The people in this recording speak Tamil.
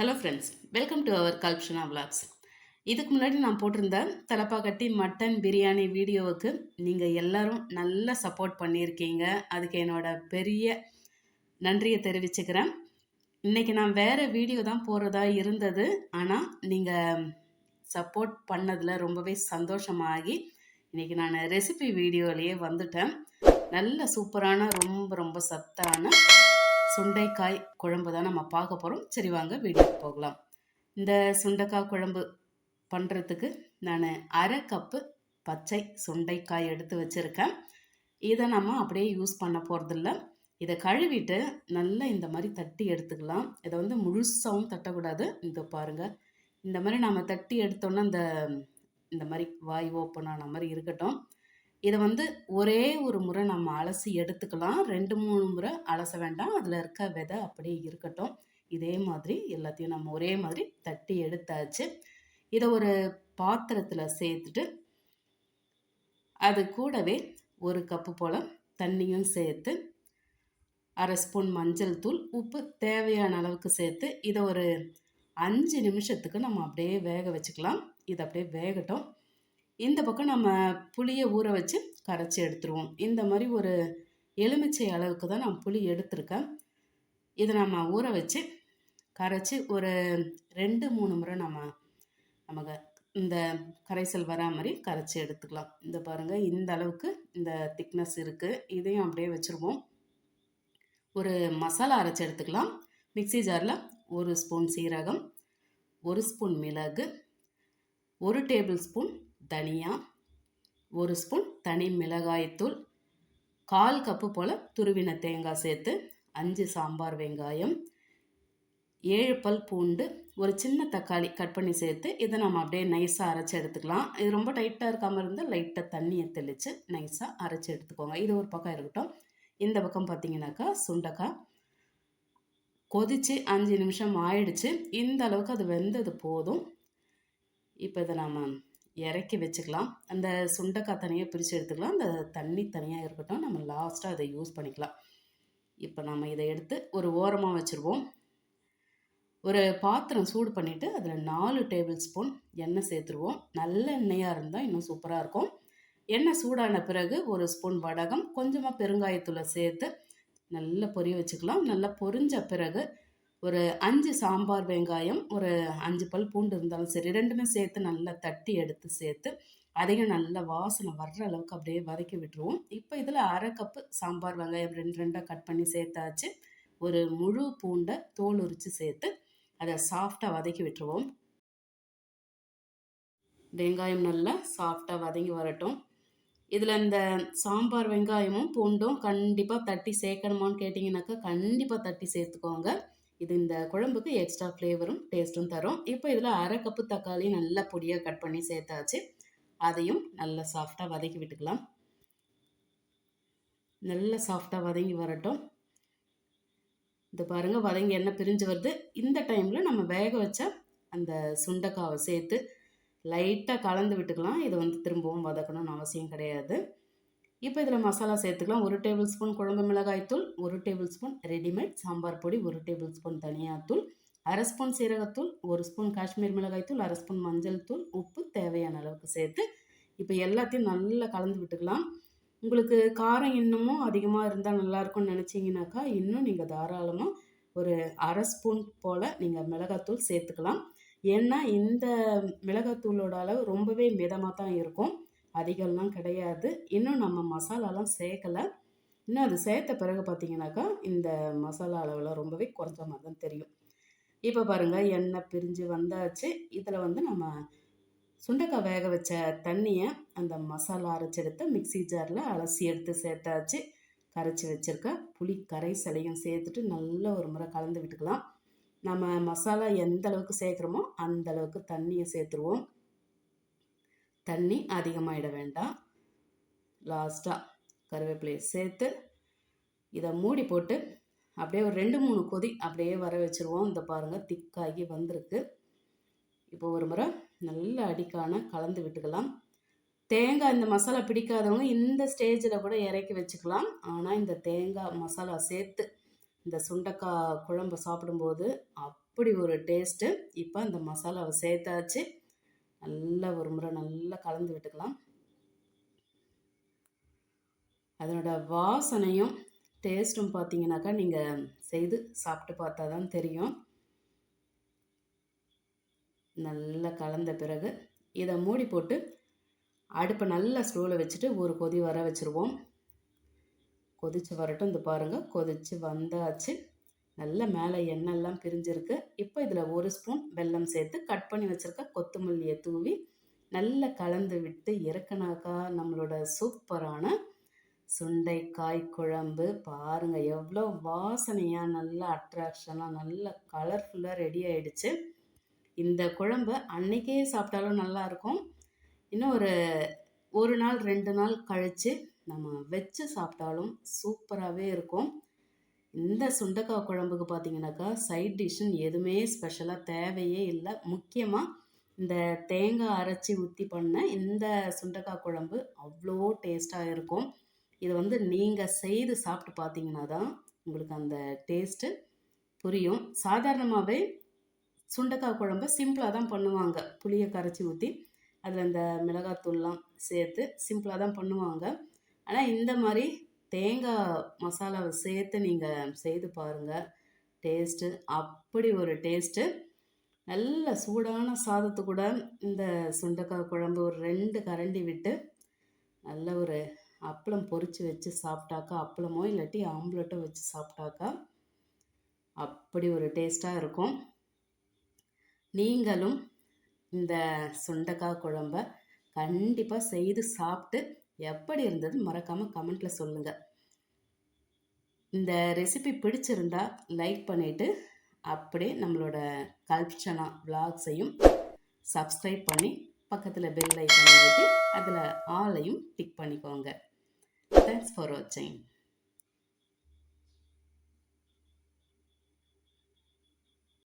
Hello friends welcome to our கல்ப்ஷனா vlogs இதுக்கு முன்னாடி நான் போட்டிருந்த தலப்பாக்கட்டி மட்டன் பிரியாணி வீடியோவுக்கு நீங்கள் எல்லோரும் நல்லா சப்போர்ட் பண்ணியிருக்கீங்க. அதுக்கு என்னோடய பெரிய நன்றியை தெரிவிச்சுக்கிறேன். இன்றைக்கி நான் வேறு வீடியோ தான் போகிறதா இருந்தது. ஆனால் நீங்கள் சப்போர்ட் பண்ணதில் ரொம்பவே சந்தோஷமாகி இன்றைக்கி நான் ரெசிபி வீடியோலேயே வந்துட்டேன். நல்ல சூப்பரான ரொம்ப ரொம்ப சத்தான சுண்டைக்காய் குழம்பு தான் நம்ம பார்க்க போகிறோம் சரி வாங்க வீடியோக்கு போகலாம். இந்த சுண்டைக்காய் குழம்பு பண்ணுறதுக்கு நான் அரை கப்பு பச்சை சுண்டைக்காய் எடுத்து வச்சுருக்கேன். இதை நம்ம அப்படியே யூஸ் பண்ண போகிறதில்ல இதை கழுவிட்டு நல்லா இந்த மாதிரி தட்டி எடுத்துக்கலாம். இதை வந்து முழுசாகவும் தட்டக்கூடாது. இந்த பாருங்கள் இந்த மாதிரி நம்ம தட்டி எடுத்தோன்னா இந்த இந்த மாதிரி வாய் ஓப்பன் ஆன மாதிரி இருக்கட்டும். இதை வந்து ஒரே ஒரு முறை நம்ம அலசி எடுத்துக்கலாம். ரெண்டு மூணு முறை அலச வேண்டாம். அதில் இருக்க விதை அப்படியே இருக்கட்டும். இதே மாதிரி எல்லாத்தையும் நம்ம ஒரே மாதிரி தட்டி எடுத்தாச்சு. இதை ஒரு பாத்திரத்தில் சேர்த்துட்டு அது கூடவே ஒரு கப்பு போல் தண்ணியும் சேர்த்து அரை ஸ்பூன் மஞ்சள் தூள் உப்பு தேவையான அளவுக்கு சேர்த்து இதை ஒரு அஞ்சு நிமிஷத்துக்கு நம்ம அப்படியே வேக வச்சுக்கலாம். இது அப்படியே வேகட்டும். இந்த பக்கம் நம்ம புளியை ஊற வச்சு கரைச்சி எடுத்துருவோம். இந்த மாதிரி ஒரு எலுமிச்சை அளவுக்கு தான் நான் புளி எடுத்திருக்கேன். இதை நம்ம ஊற வச்சு கரைச்சி ஒரு ரெண்டு மூணு முறை நம்ம நமக்கு இந்த கரைசல் வரா மாதிரி கரைச்சி எடுத்துக்கலாம். இந்த பாருங்கள் இந்த அளவுக்கு இந்த திக்னஸ் இருக்குது இதையும் அப்படியே வச்சுருவோம். ஒரு மசாலா அரைச்சி எடுத்துக்கலாம். மிக்சி ஜாரில் ஒரு ஸ்பூன் சீரகம் ஒரு ஸ்பூன் மிளகு ஒரு டேபிள் ஸ்பூன் தனியா ஒரு ஸ்பூன் தனி மிளகாய்த்தூள் கால் கப்பு போல் துருவின தேங்காய் சேர்த்து அஞ்சு சாம்பார் வெங்காயம் ஏழு பல் பூண்டு ஒரு சின்ன தக்காளி கட் பண்ணி சேர்த்து இதை நம்ம அப்படியே நைஸாக அரைச்சி எடுத்துக்கலாம். இது ரொம்ப டைட்டாக இருக்காமல் இருந்தால் லைட்டாக தண்ணியை தெளித்து நைஸாக அரைச்சி எடுத்துக்கோங்க. இது ஒரு பக்கம் இருக்கட்டும். இந்த பக்கம் பார்த்தீங்கன்னாக்கா சுண்டக்காய் கொதித்து அஞ்சு நிமிஷம் ஆயிடுச்சு. இந்த அளவுக்கு அது வெந்தது போதும். இப்போ இதை நாம் இறக்கி வச்சுக்கலாம். அந்த சுண்டைக்காய் தனியாக பிரித்து எடுத்துக்கலாம். அந்த தண்ணி தனியாக இருக்கட்டும். நம்ம லாஸ்ட்டாக அதை யூஸ் பண்ணிக்கலாம். இப்போ நம்ம இதை எடுத்து ஒரு ஓரமாக வச்சுருவோம். ஒரு பாத்திரம் சூடு பண்ணிவிட்டு அதில் நாலு டேபிள் ஸ்பூன் எண்ணெய் சேர்த்துருவோம். நல்ல எண்ணெயாக இருந்தால் இன்னும் சூப்பராக இருக்கும். எண்ணெய் சூடான பிறகு ஒரு ஸ்பூன் வடகம் கொஞ்சமாக பெருங்காயத்தூளை சேர்த்து நல்லா பொரிய வச்சுக்கலாம். நல்லா பொரிஞ்ச பிறகு ஒரு அஞ்சு சாம்பார் வெங்காயம் ஒரு அஞ்சு பல் பூண்டு இருந்தாலும் சரி ரெண்டுமே சேர்த்து நல்லா தட்டி எடுத்து சேர்த்து அதையும் நல்லா வாசனை வர்ற அளவுக்கு அப்படியே வதக்கி விட்டுருவோம். இப்போ இதில் அரை கப்பு சாம்பார் வெங்காயம் ரெண்டு ரெண்டாக கட் பண்ணி சேர்த்தாச்சு. ஒரு முழு பூண்டை தோல் உரித்து சேர்த்து அதை சாஃப்டாக வதக்கி விட்டுருவோம். வெங்காயம் நல்லா சாஃப்டாக வதங்கி வரட்டும். இதில் இந்த சாம்பார் வெங்காயமும் பூண்டும் கண்டிப்பாக தட்டி சேர்க்கணுமான்னு கேட்டிங்கனாக்கா கண்டிப்பாக தட்டி சேர்த்துக்கோங்க. இது இந்த குழம்புக்கு எக்ஸ்ட்ரா ஃப்ளேவரும் டேஸ்ட்டும் தரும். இப்போ இதில் அரை கப்பு தக்காளி நல்லா பொடியாக கட் பண்ணி சேர்த்தாச்சு. அதையும் நல்லா சாஃப்டாக வதக்கி விட்டுக்கலாம். நல்லா சாஃப்டாக வதங்கி வரட்டும். இந்த பாருங்கள் வதங்கி எண்ணெய் பிரிஞ்சு வருது. இந்த டைமில் நம்ம வேக வச்ச அந்த சுண்டைக்காவை சேர்த்து லைட்டாக கலந்து விட்டுக்கலாம். இதை வந்து திரும்பவும் வதக்கணும்னு அவசியம் கிடையாது. இப்போ இதில் மசாலா சேர்த்துக்கலாம். ஒரு டேபிள் ஸ்பூன் குழம்பு மிளகாய்த்தூள் ஒரு டேபிள் ஸ்பூன் ரெடிமேட் சாம்பார் பொடி ஒரு டேபிள் ஸ்பூன் தனியாத்தூள் அரை ஸ்பூன் சீரகத்தூள் ஒரு ஸ்பூன் காஷ்மீர் மிளகாய்த்தூள் அரை ஸ்பூன் மஞ்சள் தூள் உப்பு தேவையான அளவுக்கு சேர்த்து இப்போ எல்லாத்தையும் நல்லா கலந்து விட்டுக்கலாம். உங்களுக்கு காரம் இன்னமும் அதிகமாக இருந்தால் நல்லாயிருக்கும்னு நினச்சிங்கனாக்கா இன்னும் நீங்கள் தாராளமாக ஒரு அரை ஸ்பூன் போல் நீங்கள் மிளகாத்தூள் சேர்த்துக்கலாம். ஏன்னா இந்த மிளகாத்தூளோட அளவு ரொம்பவே மிதமாக தான் இருக்கும். அதிகம்லாம் கிடையாது. இன்னும் நம்ம மசாலாலாம் சேர்க்கலை. இன்னும் அது சேர்த்த பிறகு பார்த்தீங்கன்னாக்கா இந்த மசாலா அளவில் ரொம்பவே குறைஞ்ச மாதிரி தான் தெரியும். இப்போ பாருங்கள் எண்ணெய் பிரிஞ்சு வந்தாச்சு. இதில் வந்து நம்ம சுண்டக்காய் வேக வச்ச தண்ணியை அந்த மசாலா அரைச்செடுத்து மிக்சி ஜாரில் அலசி எடுத்து சேர்த்தாச்சு. கரைச்சி வச்சுருக்க புளி கரைசலையும் சேர்த்துட்டு நல்ல ஒரு முறை கலந்து விட்டுக்கலாம். நம்ம மசாலா எந்த அளவுக்கு சேர்க்குறோமோ அந்த அளவுக்கு தண்ணியை சேர்த்துருவோம். தண்ணி அதிகமாகிட வேண்டாம். லாஸ்ட்டாக கருவேப்பிலையை சேர்த்து இதை மூடி போட்டு அப்படியே ஒரு ரெண்டு மூணு கொதி அப்படியே வர வச்சுருவோம். இந்த பாருங்கள் திக்காகி வந்திருக்கு. இப்போ ஒரு முறை நல்ல அடிக்கான கலந்து விட்டுக்கலாம். தேங்காய் இந்த மசாலா பிடிக்காதவங்க இந்த ஸ்டேஜில் கூட இறக்கி வச்சுக்கலாம். ஆனால் இந்த தேங்காய் மசாலா சேர்த்து இந்த சுண்டக்காய் குழம்பு சாப்பிடும்போது அப்படி ஒரு டேஸ்ட்டு இப்போ அந்த மசாலாவை சேர்த்தாச்சு. நல்லா ஒரு முறை நல்லா கலந்து விட்டுக்கலாம். அதனோட வாசனையும் டேஸ்ட்டும் பார்த்தீங்கன்னாக்கா நீங்கள் செய்து சாப்பிட்டு பார்த்தா தான் தெரியும். நல்லா கலந்த பிறகு இதை மூடி போட்டு அடுப்பை நல்லா ஸ்லோவில் வச்சுட்டு ஒரு கொதி வர வச்சுருவோம். கொதித்து வரட்டும். இந்த பாருங்கள் கொதித்து வந்தாச்சு. நல்ல மேலே எண்ணெய்லாம் பிரிஞ்சிருக்கு. இப்போ இதில் ஒரு ஸ்பூன் வெல்லம் சேர்த்து கட் பண்ணி வச்சுருக்க கொத்தமல்லியை தூவி நல்லா கலந்து விட்டு இறக்குனாக்கா நம்மளோட சூப்பரான சுண்டைக்காய் குழம்பு. பாருங்கள் எவ்வளோ வாசனையாக நல்லா அட்ராக்ஷனாக நல்ல கலர்ஃபுல்லாக ரெடி ஆயிடுச்சு. இந்த குழம்பு அன்னைக்கே சாப்பிட்டாலும் நல்லாயிருக்கும் இன்னும் ஒரு ஒரு நாள் ரெண்டு நாள் கழித்து நம்ம வச்சு சாப்பிட்டாலும் சூப்பராகவே இருக்கும். இந்த சுண்டக்காய் குழம்புக்கு பார்த்தீங்கன்னாக்கா சைட் டிஷ்ஷுன்னு எதுவுமே ஸ்பெஷலாக தேவையே இல்லை. முக்கியமாக இந்த தேங்காய் அரைச்சி ஊற்றி பண்ண இந்த சுண்டக்காய் குழம்பு அவ்வளோ டேஸ்ட்டாக இருக்கும். இது வந்து நீங்கள் செய்து சாப்பிட்டு பார்த்தீங்கன்னா தான் உங்களுக்கு அந்த டேஸ்ட்டு புரியும். சாதாரணமாகவே சுண்டக்காய் குழம்பு சிம்பிளாக தான் பண்ணுவாங்க. புளியை கரைச்சி ஊற்றி அதில் அந்த மிளகாத்தூள்லாம் சேர்த்து சிம்பிளாக தான் பண்ணுவாங்க. ஆனால் இந்த மாதிரி தேங்காய் மசாலாவை சேர்த்து நீங்கள் செய்து பாருங்கள் டேஸ்ட்டு அப்படி ஒரு டேஸ்ட்டு. நல்ல சூடான சாதத்து கூட இந்த சுண்டக்காய் குழம்பு ஒரு ரெண்டு கரண்டி விட்டு நல்ல ஒரு அப்பளம் பொறிச்சு வச்சு சாப்பிட்டாக்கா அப்பளமோ இல்லாட்டி ஆம்லெட்டோ வச்சு சாப்பிட்டாக்கா அப்படி ஒரு டேஸ்ட்டாக இருக்கும். நீங்களும் இந்த சுண்டக்காய் குழம்ப கண்டிப்பாக செய்து சாப்பிட்டு எப்படி இருந்தது மறக்காமல் கமெண்ட்டில் சொல்லுங்கள் இந்த ரெசிபி பிடிச்சிருந்தா லைக் பண்ணிவிட்டு அப்படியே நம்மளோட கல்ச்சனா விளாக்ஸையும் சப்ஸ்கிரைப் பண்ணி பக்கத்தில் பெல் ஐக்கன் ஊற்றி அதில் ஆளையும் டிக் பண்ணிக்கோங்க. தேங்க்ஸ் ஃபார் வாட்சிங்